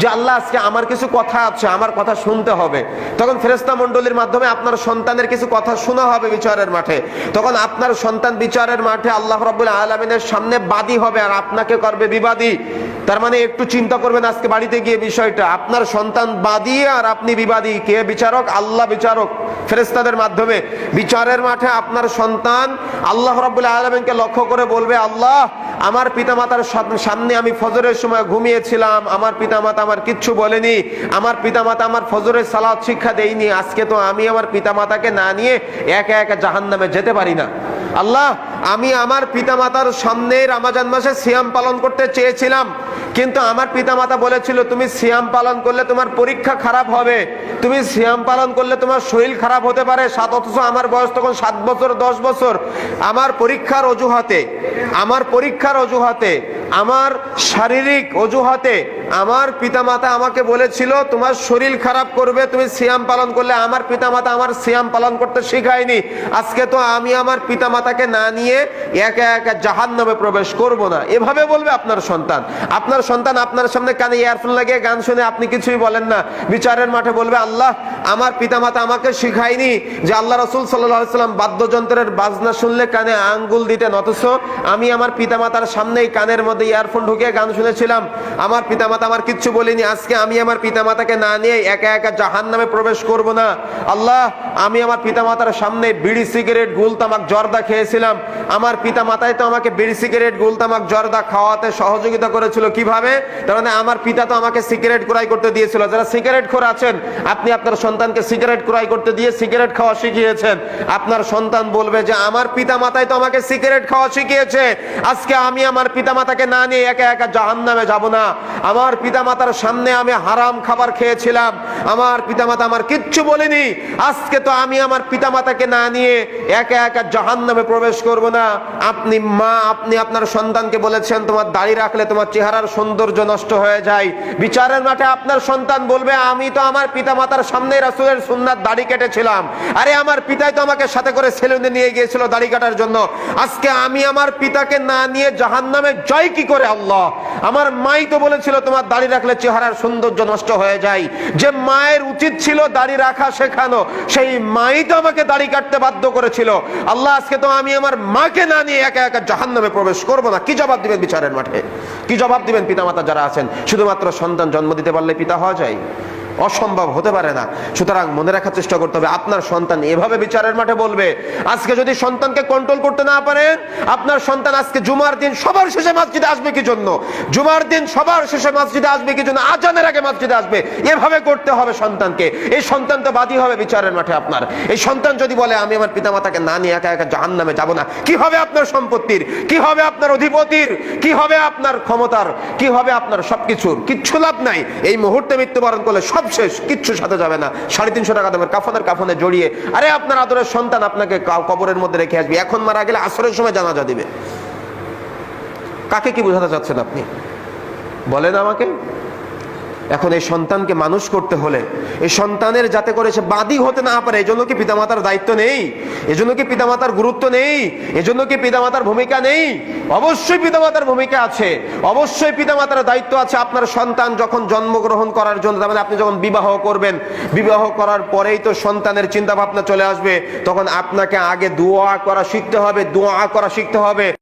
যে আল্লাহ আজকে আমার কিছু কথা আছে, আমার কথা শুনতে হবে। তখন ফেরেস্তা মণ্ডলীর মাধ্যমে আপনার সন্তানের কিছু কথা শোনা হবে বিচারের মাঠে। তখন আপনার সন্তান বিচারের মাঠে আল্লাহ রব্বুল আলমিনের সামনে বাদী হবে আর আপনাকে করবে বিবাদী। তার মানে একটু চিন্তা করবেন আজকে বাড়িতে গিয়ে বিষয়টা। আপনার সন্তান বাদী আর আপনি বিবাদী। কে বিচারক? আল্লাহ বিচারক। ফেরেস্তাদের মাধ্যমে। বিচারের মাঠে আপনার সন্তান আল্লাহ রব্বুল আলমিনকে লক্ষ্য করে বলবে, আল্লাহ আমার পিতামাতার সামনে আমি ফজরের সময় ঘুমিয়েছিলাম। আমার পিতামাতা আমার কিচ্ছু বলেনি। আমার পিতামাতা আমার ফজরের সালাদ শিক্ষা দেয়নি। আজকে তো আমি আমার পিতামাতাকে না নিয়ে একে একা জাহান নামে যেতে পারি না। আল্লাহ, আমি আমার পিতামাতার সামনে রামাজান মাসে সিয়াম পালন করতে চেয়েছিলাম। কিন্তু আমার পিতামাতা বলেছিল, তুমি সিয়াম পালন করলে তোমার পরীক্ষা খারাপ হবে। তুমি সিয়াম পালন করলে তোমার শরীর খারাপ হতে পারে। সাত অথচ আমার বয়স তখন সাত বছর, দশ বছর। আমার পরীক্ষার অজুহাতে, আমার পরীক্ষার অজুহাতে আমার শারীরিক অজুহাতে আমার পিতামাতা আমাকে বলেছিল, তোমার শরীর খারাপ করবে, তুমি সিয়াম পালন করলে। আমার পিতামাতা আমার সিয়াম পালন করতে শিখায়নি। আজকে তো আমি আমার পিতামাতাকে না নিয়ে একা একা জাহান নামে প্রবেশ করব না। এভাবে বলবে আপনার সন্তান। আপনার সন্তান আপনার সামনে কানে ইয়ারফোন লাগিয়ে গান শুনে আপনি কিছুই বলেন না। বিচারের মাঠে বলবে, আল্লাহ আমার পিতামাতা আমাকে শিখায়নি যে আল্লাহ রসুল সাল্লাম বাদ্যযন্ত্রের বাজনা শুনলে কানে আঙ্গুল দিতেন, অথচ আমি আমার পিতামাতার সামনেই কানের মধ্যে ইয়ারফোন ঢুকিয়ে গান শুনেছিলাম। আমার পিতামাতা আমার কিচ্ছু বলিনি, আজকে আমি আমার পিতামাতাকে না নিয়ে একা একা জাহান নামে প্রবেশ করব না। আল্লাহ, আমি আমার পিতামাতার সামনে বিড়ি সিগারেট গুল তামাক জর্দা খেয়েছিলাম। আমার পিতামাতাই তো আমাকে বিড়ি সিগারেট গুল তামাক জর্দা খাওয়াতে সহযোগিতা করেছিল। কীভাবে? তার মানে আমার পিতা তো আমাকে সিগারেট ক্রয় করতে দিয়েছিল। যারা সিগারেট খোর আছেন, আপনি আপনার সন্তানকে সিগারেট ক্রয় করতে দিয়ে সিগারেট খাওয়া শিখিয়েছেন। আপনার সন্তান বলবে যে, আমার পিতা মাতাই তো আমাকে সিগারেট খাওয়া শিখিয়েছে। আজকে আমি আমার পিতা মাতাকে না নিয়ে একা একা জাহান নামে যাব না। আমার পিতা মাতার সামনে আমি হারাম খাবার খেয়েছিলাম। আমার পিতা মাতা আমার কিচ্ছু বলেনি। আজকে তো আমি আমার পিতা মাতাকে না নিয়ে একা একা জাহান নামে প্রবেশ করব না। আপনি মা, আপনি আপনার সন্তানকে বলেছেন, তোমার দাড়ি রাখলে তোমার চেহারার সৌন্দর্য নষ্ট হয়ে যায়। বিচারের মাঠে আপনার সন্তান বলবে, আমি তো আমার পিতা মাতার সামনে রাসুলের সুন্নাত দাড়ি কেটেছিলাম। আরে আমার পিতাই তো আমাকে সাথে করে সেলুনে নিয়ে গিয়েছিল দাড়ি কাটার জন্য। আজকে আমি আমার পিতাকে না নিয়ে জাহান নামে জয় কি করে আল্লাহ? আমার মাই তো বলেছিল, তোমার দাড়ি রাখলে চেহারার সৌন্দর্য নষ্ট হয়ে যায়। যে মায়ের উচিত ছিল দাড়ি রাখা শেখানো, সেই মাই তো আমাকে দাড়ি কাটতে বাধ্য করেছিল। আল্লাহ, আজকে তো আমি আমার মাকে না নিয়ে একা একা জাহান নামে প্রবেশ করব না। কি জবাব দিবেন বিচারের মাঠে? কি জবাব দিবেন পিতামাতা যারা আছেন? শুধুমাত্র সন্তান জন্ম দিতে পারলে পিতা হওয়া যায়? অসম্ভব হতে পারে না। সুতরাং মনে রাখার চেষ্টা করতে হবে, আপনার সন্তান এভাবে বিচারের মাঠে বলবে, আজকে যদি সন্তানকে কন্ট্রোল করতে না পারেন, আপনার সন্তান আজকে জুমার দিন সবার শেষে মসজিদে আসবে কি জন্য? জুমার দিন সবার শেষে মসজিদে আসবে কি জন্য? আজানের আগে মসজিদে আসবে। এভাবে করতে হবে সন্তানকে। এই সন্তান তো বাদী হবে বিচারের মাঠে আপনার। এই সন্তান যদি বলে, আমি আমার পিতামাতাকে না নিয়ে একা একা জাহান নামে যাব না। কি হবে আপনার সম্পত্তির? কি হবে আপনার অধিপতির? কি হবে আপনার ক্ষমতার? কি হবে আপনার সবকিছুর? কিচ্ছু লাভ নাই। এই মুহূর্তে মৃত্যুবরণ করলে সব শেষ কিচ্ছু সাথে যাবে না। সাড়ে তিনশো টাকা দামের কাফনের কাফনে জড়িয়ে। আরে, আপনার আদরের সন্তান আপনাকে কবরের মধ্যে রেখে আসবে। এখন মারা গেলে আসরের সময় জানাজা দিবে। কাকে কি বোঝাতে চাচ্ছেন আপনি? বলেন আমাকে। এখন এই সন্তানকে মানুষ করতে হলে, এই সন্তানের যাতে করে সে বাদী হতে না পারে, এজন্য কি পিতামাতার দায়িত্ব নেই? এজন্য কি পিতামাতার গুরুত্ব নেই? এজন্য কি পিতামাতার ভূমিকা নেই? অবশ্যই পিতামাতার ভূমিকা আছে। অবশ্যই পিতামাতার দায়িত্ব আছে আপনার সন্তান যখন জন্মগ্রহণ করার জন্য, তার মানে আপনি যখন বিবাহ করবেন, বিবাহ করার পরেই তো সন্তানের চিন্তা ভাবনা চলে আসবে, তখন আপনাকে আগে দোয়া করা শিখতে হবে, দোয়া করা শিখতে হবে।